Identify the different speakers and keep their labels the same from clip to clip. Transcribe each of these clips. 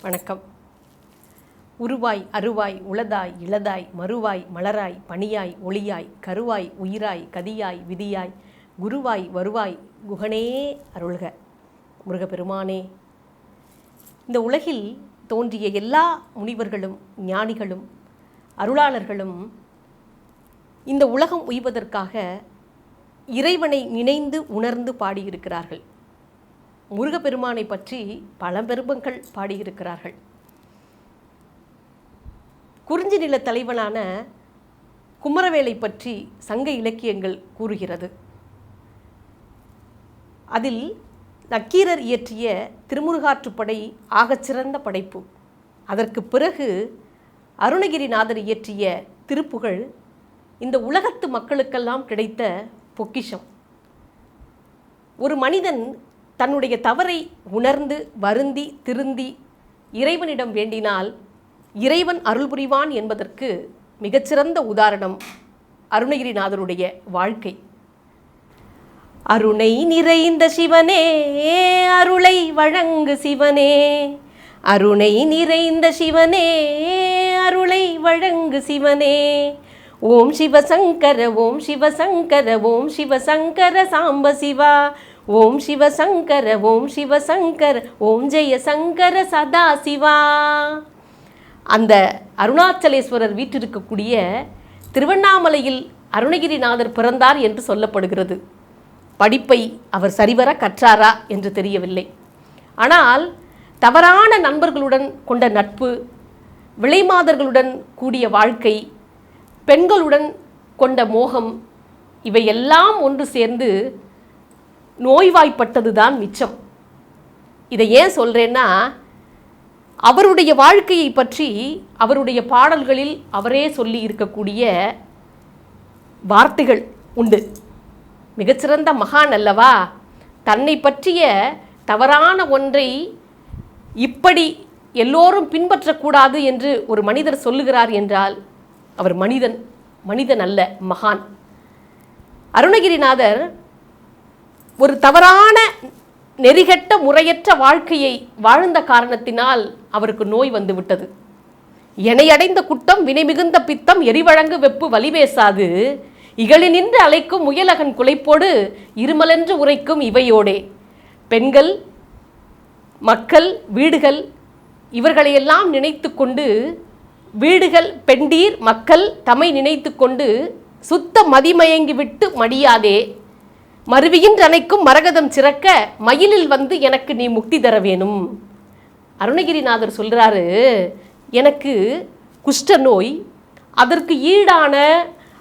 Speaker 1: வணக்கம். உருவாய் அருவாய் உளதாய் இளதாய் மறுவாய் மலராய் பணியாய் ஒளியாய் கருவாய் உயிராய் கதியாய் விதியாய் குருவாய் வருவாய் குகனே அருள்க. முருகப்பெருமானே இந்த உலகில் தோன்றிய எல்லா முனிவர்களும் ஞானிகளும் அருளாளர்களும் இந்த உலகம் உய்வதற்காக இறைவனை நினைந்து உணர்ந்து பாடியிருக்கிறார்கள். முருகப்பெருமானை பற்றி பல பெருமங்கள் பாடியிருக்கிறார்கள். குறிஞ்சி நில தலைவனான குமரவேலை பற்றி சங்க இலக்கியங்கள் கூறுகிறது. அதில் நக்கீரர் இயற்றிய திருமுருகாற்றுப்படை ஆகச்சிறந்த படைப்பு. அதற்கு பிறகு அருணகிரிநாதர் இயற்றிய திருப்புகழ் இந்த உலகத்து மக்களுக்கெல்லாம் கிடைத்த பொக்கிஷம். ஒரு மனிதன் தன்னுடைய தவறை உணர்ந்து வருந்தி திருந்தி இறைவனிடம் வேண்டினால் இறைவன் அருள் புரிவான் என்பதற்கு மிகச்சிறந்த உதாரணம் அருணகிரிநாதருடைய வாழ்க்கை. அருணை நிறைந்த சிவனே அருளை வழங்கு சிவனே. அருணை நிறைந்த சிவனே அருளை வழங்கு சிவனே. ஓம் சிவசங்கர ஓம் சிவசங்கர ஓம் சிவசங்கர சாம்ப சிவா. ஓம் சிவசங்கர ஓம் சிவசங்கர ஓம் ஜெயசங்கர சதா சிவா. அந்த அருணாச்சலேஸ்வரர் வீற்றிருக்கக்கூடிய திருவண்ணாமலையில் அருணகிரிநாதர் பிறந்தார் என்று சொல்லப்படுகிறது. படிப்பை அவர் சரிவர கற்றாரா என்று தெரியவில்லை. ஆனால் தவறான நண்பர்களுடன் கொண்ட நட்பு விலைமாதர்களுடன் கூடிய வாழ்க்கை பெண்களுடன் கொண்ட மோகம் இவையெல்லாம் ஒன்று சேர்ந்து நோய்வாய்ப்பட்டது தான் மிச்சம். இதை ஏன் சொல்கிறேன்னா அவருடைய வாழ்க்கையை பற்றி அவருடைய பாடல்களில் அவரே சொல்லி இருக்கக்கூடிய வார்த்தைகள் உண்டு. மிகச்சிறந்த மகான் அல்லவா? தன்னை பற்றிய தவறான ஒன்றை இப்படி எல்லோரும் பின்பற்றக்கூடாது என்று ஒரு மனிதர் சொல்லுகிறார் என்றால் அவர் மனிதன் மனிதன் அல்ல மகான். அருணகிரிநாதர் ஒரு தவறான நெறிகெட்ட முறையற்ற வாழ்க்கையை வாழ்ந்த காரணத்தினால் அவருக்கு நோய் வந்துவிட்டது எனையடைந்த குட்டம் வினை மிகுந்த பித்தம் எரிவழங்கு வெப்பு வலிவேசாது இகழி நின்று அழைக்கும் முயலகன் குலைப்போடு இருமலென்று உரைக்கும் இவையோடே. பெண்கள் மக்கள் வீடுகள் இவர்களையெல்லாம் நினைத்து கொண்டு வீடுகள் பெண்டீர் மக்கள் தம்மை நினைத்து கொண்டு சுத்த மதிமயங்கி விட்டு மடியாதே. மருவியின் அணைக்கும் மரகதம் சிறக்க மயிலில் வந்து எனக்கு நீ முக்தி தர வேணும். அருணகிரிநாதர் சொல்கிறாரு எனக்கு குஷ்ட நோய் அதற்கு ஈடான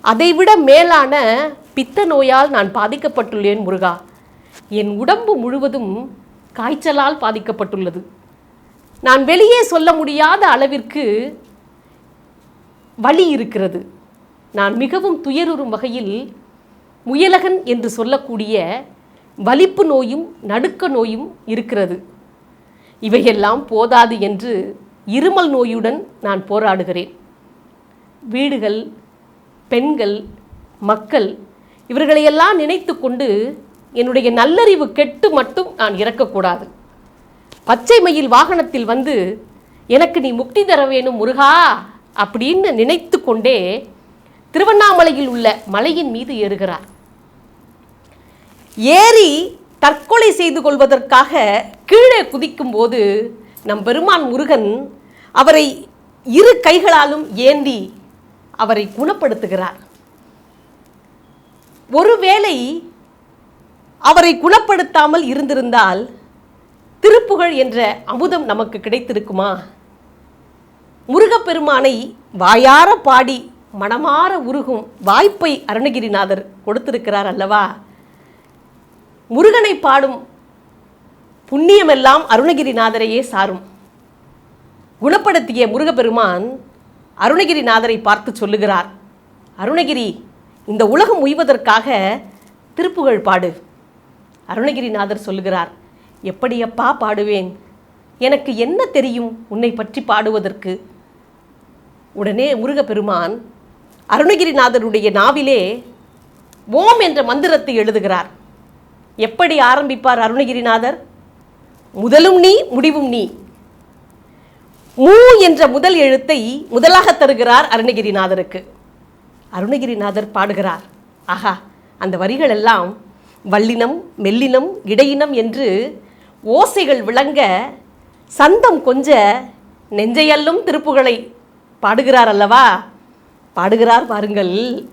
Speaker 1: அதைவிட மேலான பித்த நோயால் நான் பாதிக்கப்பட்டுள்ளேன் முருகா. என் உடம்பு முழுவதும் காய்ச்சலால் பாதிக்கப்பட்டுள்ளது. நான் வெளியே சொல்ல முடியாத அளவிற்கு வலி இருக்கிறது. நான் மிகவும் துயருறும் வகையில் முயலகன் என்று சொல்லக்கூடிய வலிப்பு நோயும் நடுக்க நோயும் இருக்கிறது. இவையெல்லாம் போதாது என்று இருமல் நோயுடன் நான் போராடுகிறேன். வீடுகள் பெண்கள் மக்கள் இவர்களையெல்லாம் நினைத்து கொண்டு என்னுடைய நல்லறிவு கெட்டு மட்டும் நான் இறக்கக்கூடாது. பச்சை மயில் வாகனத்தில் வந்து எனக்கு நீ முக்தி தர வேணும் முருகா! அப்படின்னு நினைத்து கொண்டே திருவண்ணாமலையில் உள்ள மலையின் மீது ஏறுகிறார். ஏறி தற்கொலை செய்து கொள்வதற்காக கீழே குதிக்கும்போது நம் பெருமான் முருகன் அவரை இரு கைகளாலும் ஏந்தி அவரை குணப்படுத்துகிறார். ஒருவேளை அவரை குணப்படுத்தாமல் இருந்திருந்தால் திருப்புகழ் என்ற அமுதம் நமக்கு கிடைத்திருக்குமா? முருகப்பெருமானை வாயார பாடி மனமாற உருகும் வாய்ப்பை அருணகிரிநாதர் கொடுத்திருக்கிறார் அல்லவா? முருகனை பாடும் புண்ணியமெல்லாம் அருணகிரிநாதரையே சாரும். குணப்படுத்திய முருகப்பெருமான் அருணகிரிநாதரை பார்த்து சொல்லுகிறார் அருணகிரி இந்த உலகம் உய்வதற்காக திருப்புகழ் பாடு. அருணகிரிநாதர் சொல்லுகிறார் எப்படியப்பா பாடுவேன்? எனக்கு என்ன தெரியும் உன்னை பற்றி பாடுவதற்கு? உடனே முருகப்பெருமான் அருணகிரிநாதருடைய நாவிலே ஓம் என்ற மந்திரத்தை எழுதுகிறார். எப்படி ஆரம்பிப்பார் அருணகிரிநாதர்? முதலும் நீ முடிவும் நீ. மூ என்ற முதல் எழுத்தை முதலாக தருகிறார் அருணகிரிநாதருக்கு. அருணகிரிநாதர் பாடுகிறார். ஆஹா அந்த வரிகள் எல்லாம் வல்லினம் மெல்லினம் இடையினம் என்று ஓசைகள் விளங்க சந்தம் கொஞ்ச நெஞ்சையல்லும் திருப்புகளை பாடுகிறார் அல்லவா? பாடுகிறார் பாருங்கள்.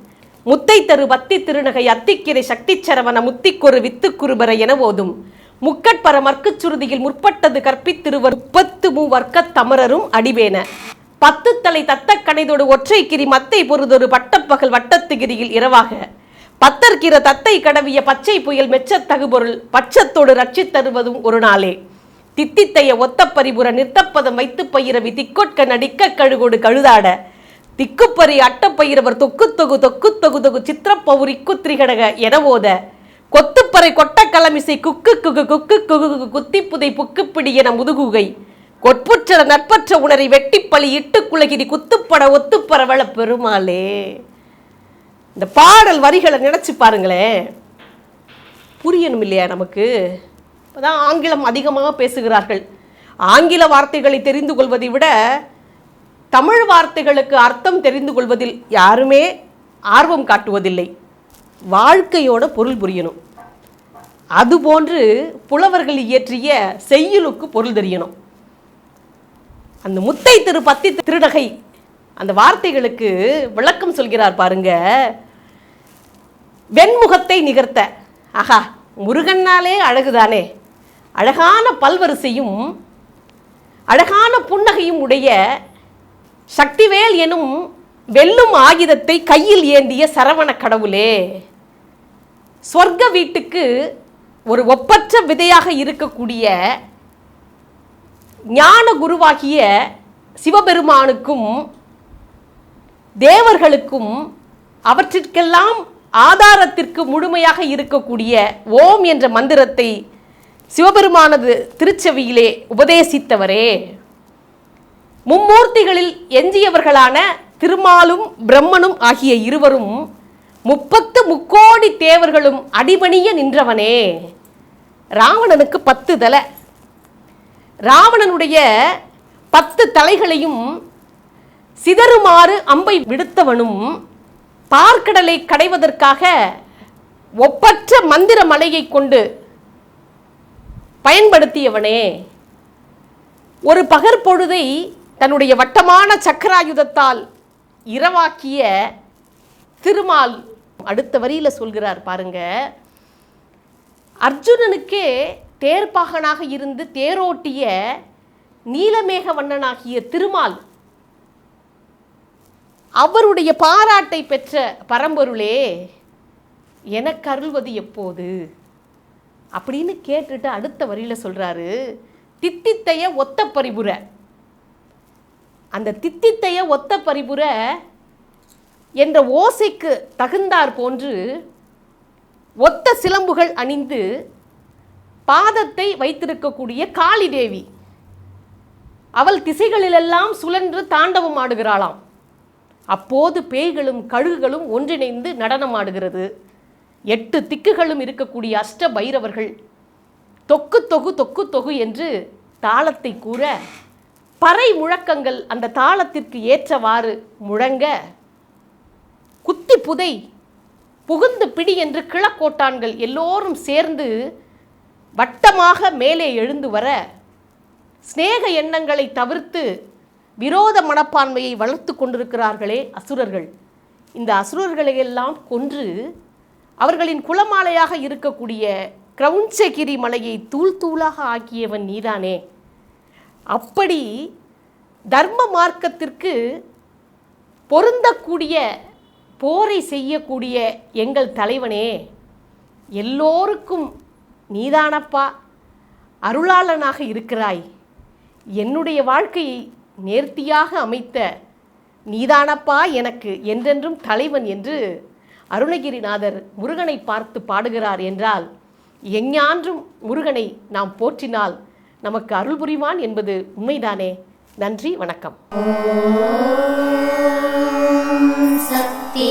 Speaker 1: முத்தை தரு பத்தி திருநகை அத்திக்கிரை சக்தி சரவண முத்திக்கொரு வித்துக்குருபர என ஓதும். முக்கட்பர மர்க்குச் சுருதியில் முற்பட்டது கற்பித்திருவர் முப்பத்து மூ வர்க்கத் தமரரும் அடிவேன. பத்து தலை தத்த கணைதோடு ஒற்றை கிரி மத்தை பொறுதொரு பட்டப்பகல் வட்டத்துகிரியில் இரவாக. பத்தர்கிற தத்தை கடவிய பச்சை புயல் மெச்சத் தகுபொருள் பட்சத்தோடு ரட்சித் தருவதும் ஒரு நாளே. தித்தித்தைய ஒத்த பரிபுற நிறுத்தப்பதம் வைத்து பயிரவி திக்கொட்க நடிக்க கழுகோடு கழுதாட. திக்குப்பறி அட்டப்பயிரவர் தொக்கு தொகு தொக்கு தொகு தொகு சித்திரப்பௌரி குத்திரிகடக எனவோத கொத்துப்பறை கொட்டக்கலமிசை குக்கு குகு குக்கு குகு குகு குத்தி புதை புக்குப்பிடி என முதுகுகை. கொட்புற்ற நட்பற்ற உணரை வெட்டிப்பழி இட்டு குலகிரி குத்துப்பட ஒத்துப்பரவள பெருமாளே. இந்த பாடல் வரிகளை நினைச்சு பாருங்களேன் புரியணும் இல்லையா நமக்கு? அதான் ஆங்கிலம் அதிகமாக பேசுகிறார்கள். ஆங்கில வார்த்தைகளை தெரிந்து கொள்வதை விட தமிழ் வார்த்தைகளுக்கு அர்த்தம் தெரிந்து கொள்வதில் யாருமே ஆர்வம் காட்டுவதில்லை. வாழ்க்கையோட பொருள் புரியணும். அதுபோன்று புலவர்கள் இயற்றிய செய்யுளுக்கு பொருள் தெரியணும். அந்த முத்தை திரு பத்தி திருநகை அந்த வார்த்தைகளுக்கு விளக்கம் சொல்கிறார் பாருங்க. வெண்முகத்தை நிகர்த்த. ஆஹா முருகன்னாலே அழகுதானே? அழகான பல்வரிசையும் அழகான புன்னகையும் உடைய சக்திவேல் எனும் வெல்லும் ஆயுதத்தை கையில் ஏந்திய சரவண கடவுளே. சொர்க்க வீட்டுக்கு ஒரு ஒப்பற்ற விதையாக இருக்கக்கூடிய ஞான குருவாகிய சிவபெருமானுக்கும் தேவர்களுக்கும் அவற்றிற்கெல்லாம் ஆதாரத்திற்கு முழுமையாக இருக்கக்கூடிய ஓம் என்ற மந்திரத்தை சிவபெருமானது திருச்செவியிலே உபதேசித்தவரே. மும்மூர்த்திகளில் எஞ்சியவர்களான திருமாலும் பிரம்மனும் ஆகிய இருவரும் முப்பத்து முக்கோடி தேவர்களும் அடிபணிய நின்றவனே. ராவணனுக்கு பத்து தலை. ராவணனுடைய பத்து தலைகளையும் சிதறுமாறு அம்பை விடுத்தவனும் பார்க்கடலை கடைவதற்காக ஒப்பற்ற மந்திர மலையை கொண்டு பயன்படுத்தியவனே. ஒரு பகற்பொழுதை தன்னுடைய வட்டமான சக்கராயுதத்தால் இரவாக்கிய திருமால் அடுத்த வரியில் சொல்கிறார் பாருங்க. அர்ஜுனனுக்கே தேர்ப்பாகனாக இருந்து தேரோட்டிய நீலமேக வண்ணனாகிய திருமால் அவருடைய பாராட்டை பெற்ற பரம்பொருளே எனக்கு அருள்வது எப்போது? அப்படின்னு கேட்டுட்டு அடுத்த வரியில சொல்கிறாரு தித்தித்தைய ஒத்த பரிபுரை. அந்த தித்தித்தைய ஒத்த பரிபுரை என்ற ஓசைக்கு தகுந்தார் போன்று ஒத்த சிலம்புகள் அணிந்து பாதத்தை வைத்திருக்கக்கூடிய காளி தேவி. அவள் திசைகளிலெல்லாம் சுழன்று தாண்டவம் ஆடுகிறாளாம். அப்போது பேய்களும் கழுகுகளும் ஒன்றிணைந்து நடனம் ஆடுகிறது. எட்டு திக்குகளும் இருக்கக்கூடிய அஷ்ட பைரவர்கள் தொக்கு தொகு தொக்கு தொகு என்று தாளத்தை கூற பறை முழக்கங்கள் அந்த தாளத்திற்கு ஏற்றவாறு முழங்க குத்தி புதை புகுந்து பிடி என்று கிழக்கோட்டான்கள் எல்லோரும் சேர்ந்து வட்டமாக மேலே எழுந்து வர சிநேக எண்ணங்களை தவிர்த்து விரோத மனப்பான்மையை வளர்த்து கொண்டிருக்கிறார்களே அசுரர்கள். இந்த அசுரர்களை எல்லாம் கொன்று அவர்களின் குலமாலையாக இருக்கக்கூடிய கிரவுஞ்சகிரி மலையை தூள் தூளாக ஆக்கியவன் நீதானே. அப்படி தர்ம மார்க்கத்திற்கு பொருந்தக்கூடிய போரை செய்யக்கூடிய எங்கள் தலைவனே எல்லோருக்கும் நீதானப்பா அருளாளனாக இருக்கிறாய். என்னுடைய வாழ்க்கையை நேர்த்தியாக அமைத்த நீதானப்பா எனக்கு என்றென்றும் தலைவன் என்று அருணகிரிநாதர் முருகனை பார்த்து பாடுகிறார் என்றால் எஞ்ஞான்றும் முருகனை நாம் போற்றினால் நமக்கு அருள் புரிவான் என்பது உண்மைதானே? நன்றி வணக்கம்.
Speaker 2: சக்தி